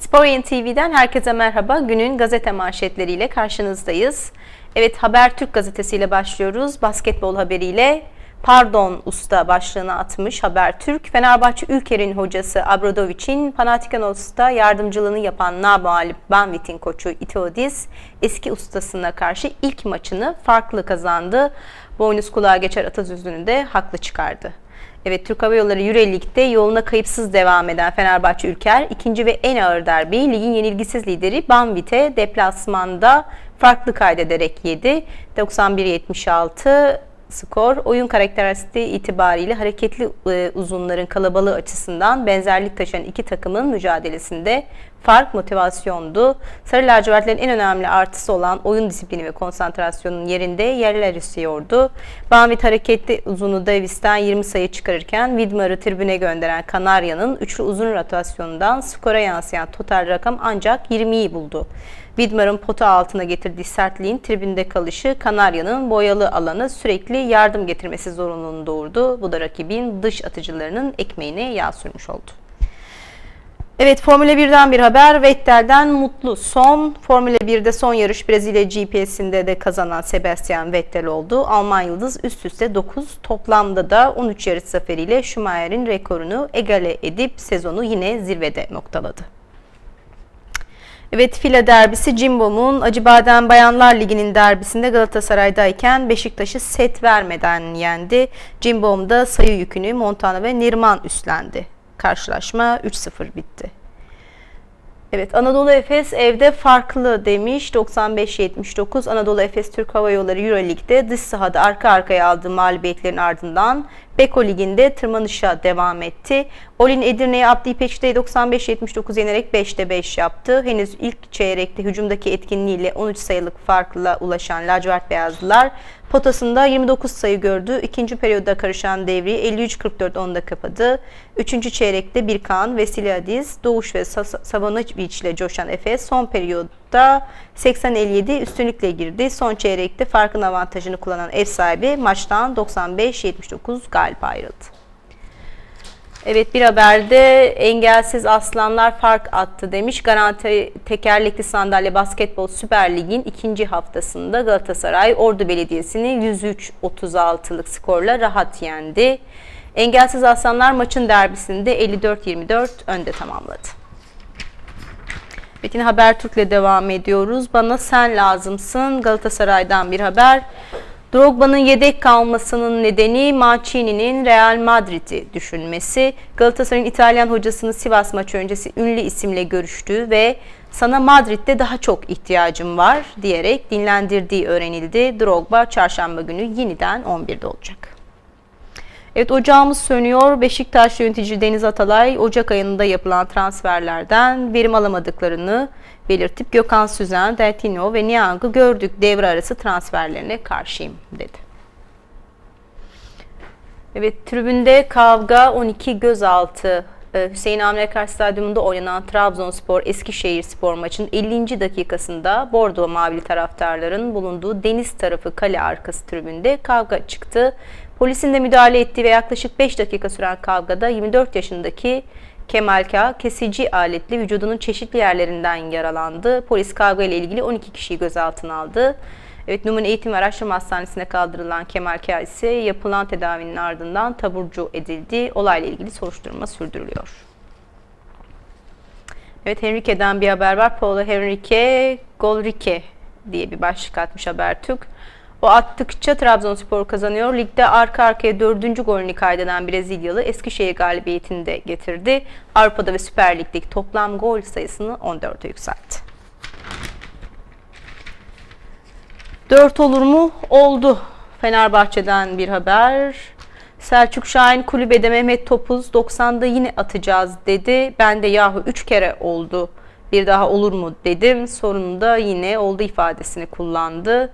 Spor Yayın TV'den herkese merhaba. Günün gazete manşetleriyle karşınızdayız. Evet Habertürk gazetesiyle başlıyoruz. Basketbol haberiyle Pardon Usta başlığını atmış Habertürk. Fenerbahçe Ülker'in hocası Abradovic'in Panathinaikos'ta yardımcılığını yapan nabalip Banvit'in koçu Itoudis eski ustasına karşı ilk maçını farklı kazandı. Boynuz kulağa geçer atasözünü de haklı çıkardı. Evet Türk Hava Yolları Euroleague'de yoluna kayıpsız devam eden Fenerbahçe Ülker ikinci ve en ağır derbi ligin yenilgisiz lideri Banvit'e deplasmanda farklı kaydederek yedi. 91-76 skor oyun karakteristiği itibariyle hareketli e, uzunların kalabalığı açısından benzerlik taşıyan iki takımın mücadelesinde fark motivasyondu. Sarı lacivertlerin en önemli artısı olan oyun disiplini ve konsantrasyonun yerinde yerler istiyordu. Banvit hareketli uzunu Davis'ten 20 sayı çıkarırken Widmar'ı tribüne gönderen Kanarya'nın üçlü uzun rotasyonundan skora yansıyan total rakam ancak 20'yi buldu. Widmar'ın pota altına getirdiği sertliğin tribünde kalışı Kanarya'nın boyalı alana sürekli yardım getirmesi zorunluluğunu doğurdu. Bu da rakibin dış atıcılarının ekmeğine yağ sürmüş oldu. Evet Formula 1'den bir haber. Vettel'den mutlu son. Formula 1'de son yarış Brezilya GPS'inde de kazanan Sebastian Vettel oldu. Alman Yıldız üst üste 9 toplamda da 13 yarış zaferiyle Schumacher'in rekorunu egale edip sezonu yine zirvede noktaladı. Evet Fila derbisi Cimbom'un Acıbadem Bayanlar Ligi'nin derbisinde Galatasaray'dayken Beşiktaş'ı set vermeden yendi. Cimbom'da sayı yükünü Montana ve Nirman üstlendi. Karşılaşma 3-0 bitti. Evet Anadolu Efes evde farklı demiş 95-79 Anadolu Efes Türk Hava Yolları Euroleague'de dış sahada arka arkaya aldığı mağlubiyetlerin ardından Beko Ligi'nde tırmanışa devam etti. Olin Edirne'ye Abdi İpekçi'de 95-79 yenerek 5'te 5 yaptı. Henüz ilk çeyrekte hücumdaki etkinliğiyle 13 sayılık farkla ulaşan lacivert beyazlılar potasında 29 sayı gördü. İkinci periyoda karışan devri 53-44 onda kapadı. Üçüncü çeyrekte Birkan, Vesiliadis, Doğuş ve Savanovic ile coşan Efes son periyotta 80-57 üstünlükle girdi. Son çeyrekte farkın avantajını kullanan ev sahibi maçtan 95-79 galip ayrıldı. Evet bir haberde engelsiz aslanlar fark attı demiş. Garanti tekerlekli sandalye basketbol Süper Lig'in ikinci haftasında Galatasaray Ordu Belediyesi'ni 103-36'lık skorla rahat yendi. Engelsiz aslanlar maçın derbisinde 54-24 önde tamamladı. Metin Habertürk'le devam ediyoruz. Bana sen lazımsın. Galatasaray'dan bir haber. Drogba'nın yedek kalmasının nedeni Mancini'nin Real Madrid'i düşünmesi. Galatasaray'ın İtalyan hocasının Sivas maçı öncesi ünlü isimle görüştüğü ve sana Madrid'de daha çok ihtiyacım var diyerek dinlendirdiği öğrenildi. Drogba çarşamba günü yeniden 11'de olacak. Evet ocağımız sönüyor. Beşiktaş yönetici Deniz Atalay Ocak ayında yapılan transferlerden verim alamadıklarını belirtip Gökhan Süzen, Deltino ve Niang'ı gördük devre arası transferlerine karşıyım dedi. Evet tribünde kavga 12 gözaltı Hüseyin Avni Akar Stadyumunda oynanan Trabzonspor Eskişehir Spor maçının 50. dakikasında Bordo Mavili taraftarların bulunduğu deniz tarafı kale arkası tribünde kavga çıktı. Polisin de müdahale ettiği ve yaklaşık 5 dakika süren kavgada 24 yaşındaki Kemal K. kesici aletli vücudunun çeşitli yerlerinden yaralandı. Polis kavga ile ilgili 12 kişiyi gözaltına aldı. Evet, Numan Eğitim ve Araştırma Hastanesi'ne kaldırılan Kemal K. ise yapılan tedavinin ardından taburcu edildi. Olayla ilgili soruşturma sürdürülüyor. Evet, Henrique'den bir haber var. Paulo Henrique Golrique diye bir başlık atmış Habertürk. O attıkça Trabzonspor kazanıyor. Ligde arka arkaya dördüncü golünü kaydeden Brezilyalı Eskişehir galibiyetini de getirdi. Avrupa'da ve Süper Lig'deki toplam gol sayısını 14'e yükseltti. 4 olur mu? Oldu. Fenerbahçe'den bir haber. Selçuk Şahin kulübede Mehmet Topuz 90'da yine atacağız dedi. Ben de yahu 3 kere oldu. Bir daha olur mu dedim. Sonunda yine oldu ifadesini kullandı.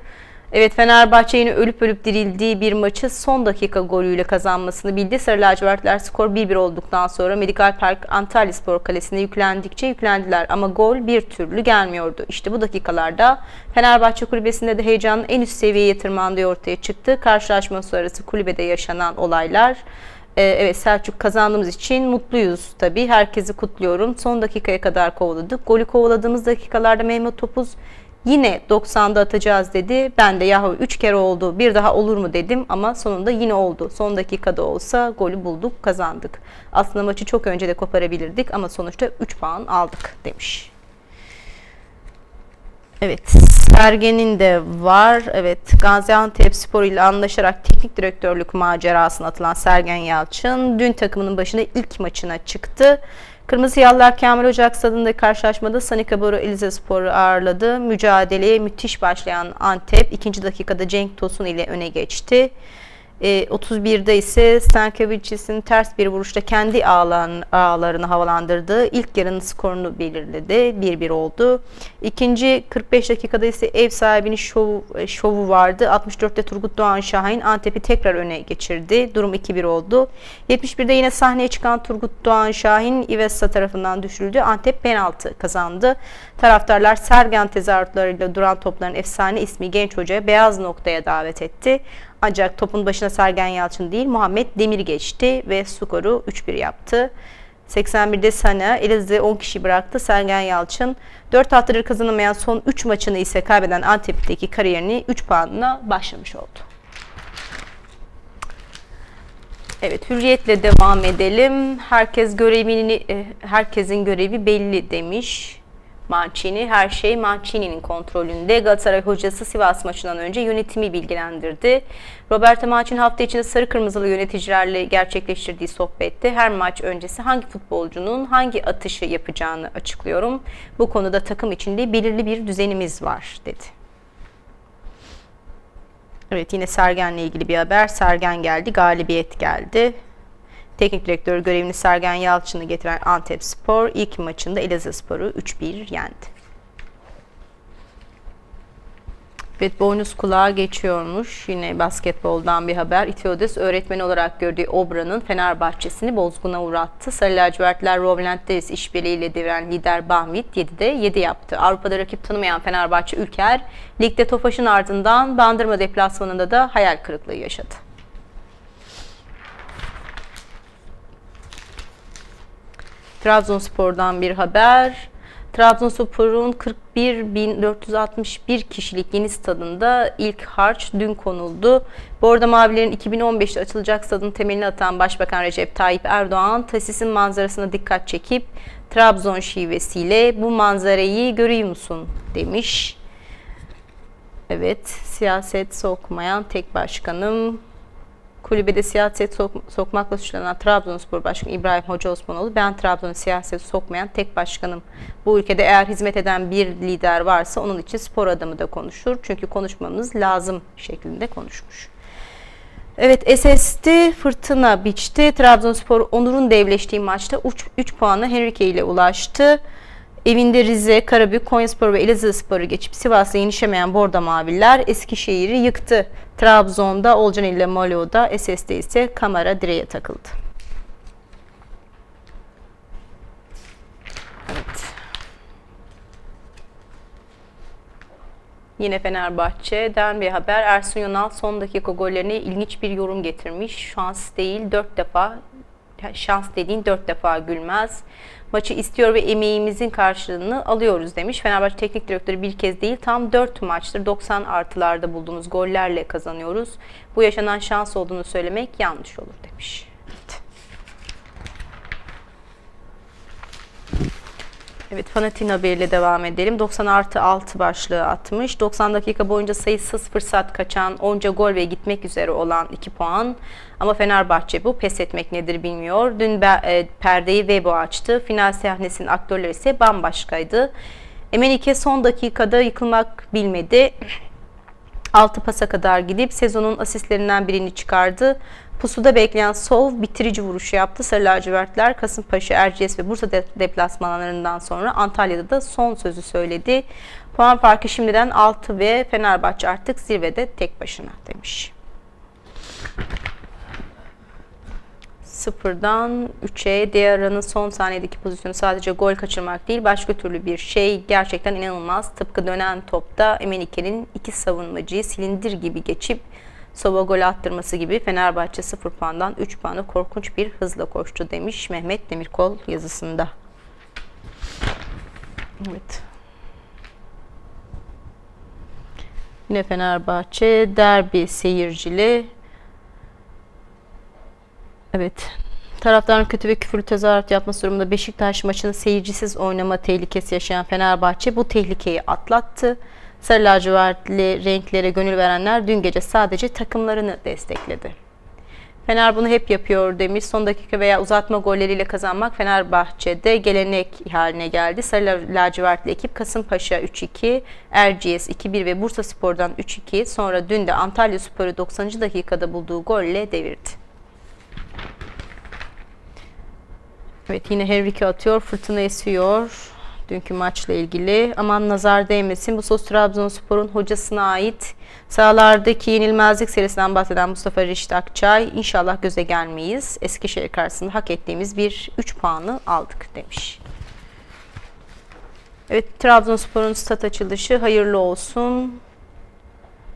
Evet Fenerbahçe yine ölüp ölüp dirildiği bir maçı son dakika golüyle kazanmasını bildi. Sarı lacivertler skor 1-1 olduktan sonra Medikal Park Antalya Spor Kalesi'ne yüklendikçe yüklendiler ama gol bir türlü gelmiyordu. İşte bu dakikalarda Fenerbahçe kulübesinde de heyecanın en üst seviyeye tırmandığı ortaya çıktı. Karşılaşma sonrası kulübede yaşanan olaylar Ee, evet Selçuk kazandığımız için mutluyuz tabii. Herkesi kutluyorum. Son dakikaya kadar kovaladık. Golü kovaladığımız dakikalarda Mehmet Topuz yine 90'da atacağız dedi. Ben de yahu 3 kere oldu bir daha olur mu dedim ama sonunda yine oldu. Son dakikada olsa golü bulduk kazandık. Aslında maçı çok önce de koparabilirdik ama sonuçta 3 puan aldık demiş. Evet, Sergen'in de var. Evet, Gaziantep Spor ile anlaşarak teknik direktörlük macerasına atılan Sergen Yalçın dün takımının başında ilk maçına çıktı. Kırmızı Yallar Kamil Ocak stadındaki karşılaşmada Sanika Boru Elize Spor'u ağırladı. Mücadeleye müthiş başlayan Antep ikinci dakikada Cenk Tosun ile öne geçti. E, 31'de ise Stankevic'in ters bir vuruşta kendi ağlarını, ağlarını havalandırdı. İlk yarının skorunu belirledi. 1-1 oldu. İkinci 45 dakikada ise ev sahibinin şovu, e, şovu vardı. 64'te Turgut Doğan Şahin Antep'i tekrar öne geçirdi. Durum 2-1 oldu. 71'de yine sahneye çıkan Turgut Doğan Şahin Ivesa tarafından düşürüldü. Antep penaltı kazandı. Taraftarlar Sergen tezahüratlarıyla duran topların efsane ismi genç hocaya beyaz noktaya davet etti. Ancak topun başına Sergen Yalçın değil Muhammed Demir geçti ve skoru 3-1 yaptı. 81'de Sana Elazığ 10 kişi bıraktı. Sergen Yalçın 4 haftadır kazanamayan son 3 maçını ise kaybeden Antep'teki kariyerini 3 puanla başlamış oldu. Evet, hürriyetle devam edelim. Herkes görevini, e, herkesin görevi belli demiş. Mancini, her şey Mancini'nin kontrolünde. Galatasaray hocası Sivas maçından önce yönetimi bilgilendirdi. Roberto Mancini hafta içinde sarı kırmızılı yöneticilerle gerçekleştirdiği sohbette her maç öncesi hangi futbolcunun hangi atışı yapacağını açıklıyorum. Bu konuda takım içinde belirli bir düzenimiz var dedi. Evet yine Sergen'le ilgili bir haber. Sergen geldi, galibiyet geldi. Teknik direktör görevini Sergen Yalçın'ı getiren Antep Spor ilk maçında Elazığ Spor'u 3-1 yendi. Evet boynuz kulağa geçiyormuş. Yine basketboldan bir haber. İtiodes öğretmen olarak gördüğü Obra'nın Fenerbahçe'sini bozguna uğrattı. Sarı lacivertler Roland Davis işbirliğiyle deviren lider Bahmit 7'de 7 yaptı. Avrupa'da rakip tanımayan Fenerbahçe Ülker, ligde Tofaş'ın ardından Bandırma deplasmanında da hayal kırıklığı yaşadı. Trabzonspor'dan bir haber. Trabzonspor'un 41.461 kişilik yeni stadında ilk harç dün konuldu. Bu arada Mavilerin 2015'te açılacak stadın temelini atan Başbakan Recep Tayyip Erdoğan, tesisin manzarasına dikkat çekip Trabzon şivesiyle bu manzarayı görüyor musun demiş. Evet, siyaset sokmayan tek başkanım kulübede siyaset sok sokmakla suçlanan Trabzonspor Başkanı İbrahim Hoca Osmanoğlu ben Trabzon'u siyaset sokmayan tek başkanım. Bu ülkede eğer hizmet eden bir lider varsa onun için spor adamı da konuşur. Çünkü konuşmamız lazım şeklinde konuşmuş. Evet SST fırtına biçti. Trabzonspor Onur'un devleştiği maçta 3 puanla Henrique ile ulaştı. Evinde Rize, Karabük, Konyaspor ve Elazığspor'u geçip Sivas'a yenişemeyen Borda Maviler Eskişehir'i yıktı. Trabzon'da Olcan ile Malo'da, SS'de ise kamera direğe takıldı. Evet. Yine Fenerbahçe'den bir haber. Ersun Yanal son dakika gollerine ilginç bir yorum getirmiş. Şans değil, dört defa şans dediğin dört defa gülmez. Maçı istiyor ve emeğimizin karşılığını alıyoruz demiş. Fenerbahçe Teknik Direktörü bir kez değil tam dört maçtır 90 artılarda bulduğumuz gollerle kazanıyoruz. Bu yaşanan şans olduğunu söylemek yanlış olur demiş. Evet. Evet Fanatin haberiyle devam edelim. 90 artı 6 başlığı atmış. 90 dakika boyunca sayısız fırsat kaçan, onca gol ve gitmek üzere olan 2 puan. Ama Fenerbahçe bu pes etmek nedir bilmiyor. Dün e, perdeyi Vebo açtı. Final sahnesinin aktörleri ise bambaşkaydı. Emenike son dakikada yıkılmak bilmedi. 6 pasa kadar gidip sezonun asistlerinden birini çıkardı. Pusuda bekleyen Sov bitirici vuruşu yaptı. Sarı lacivertler Kasımpaşa, Erciyes ve Bursa deplasmanlarından sonra Antalya'da da son sözü söyledi. Puan farkı şimdiden 6 ve Fenerbahçe artık zirvede tek başına demiş. Sıfırdan 3'e Diarra'nın son saniyedeki pozisyonu sadece gol kaçırmak değil başka türlü bir şey. Gerçekten inanılmaz. Tıpkı dönen topta Emenike'nin iki savunmacıyı silindir gibi geçip Sova gol attırması gibi Fenerbahçe 0 puandan 3 puanı korkunç bir hızla koştu demiş Mehmet Demirkol yazısında. Evet. Yine Fenerbahçe derbi seyircili. Evet. Taraftarın kötü ve küfürlü tezahürat yapması durumunda Beşiktaş maçını seyircisiz oynama tehlikesi yaşayan Fenerbahçe bu tehlikeyi atlattı. Sarı lacivertli renklere gönül verenler dün gece sadece takımlarını destekledi. Fener bunu hep yapıyor demiş. Son dakika veya uzatma golleriyle kazanmak Fenerbahçe'de gelenek haline geldi. Sarı lacivertli ekip Kasımpaşa 3-2, Erciyes 2-1 ve Bursa Spor'dan 3-2 sonra dün de Antalya Spor'u 90. dakikada bulduğu golle devirdi. Evet yine Henrique atıyor. Fırtına esiyor. Dünkü maçla ilgili. Aman nazar değmesin. Bu söz Trabzonspor'un hocasına ait. Sahalardaki yenilmezlik serisinden bahseden Mustafa Reşit Akçay. İnşallah göze gelmeyiz. Eskişehir karşısında hak ettiğimiz bir 3 puanı aldık demiş. Evet Trabzonspor'un stat açılışı hayırlı olsun.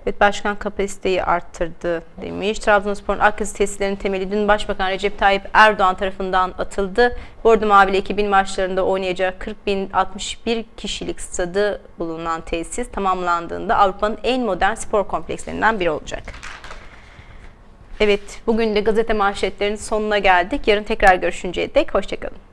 Evet, başkan kapasiteyi arttırdı demiş. Trabzonspor'un Akkız tesislerinin temeli dün Başbakan Recep Tayyip Erdoğan tarafından atıldı. Bordo Mavili 2000 maçlarında oynayacağı 40.061 kişilik stadı bulunan tesis tamamlandığında Avrupa'nın en modern spor komplekslerinden biri olacak. Evet, bugün de gazete manşetlerinin sonuna geldik. Yarın tekrar görüşünceye dek hoşçakalın.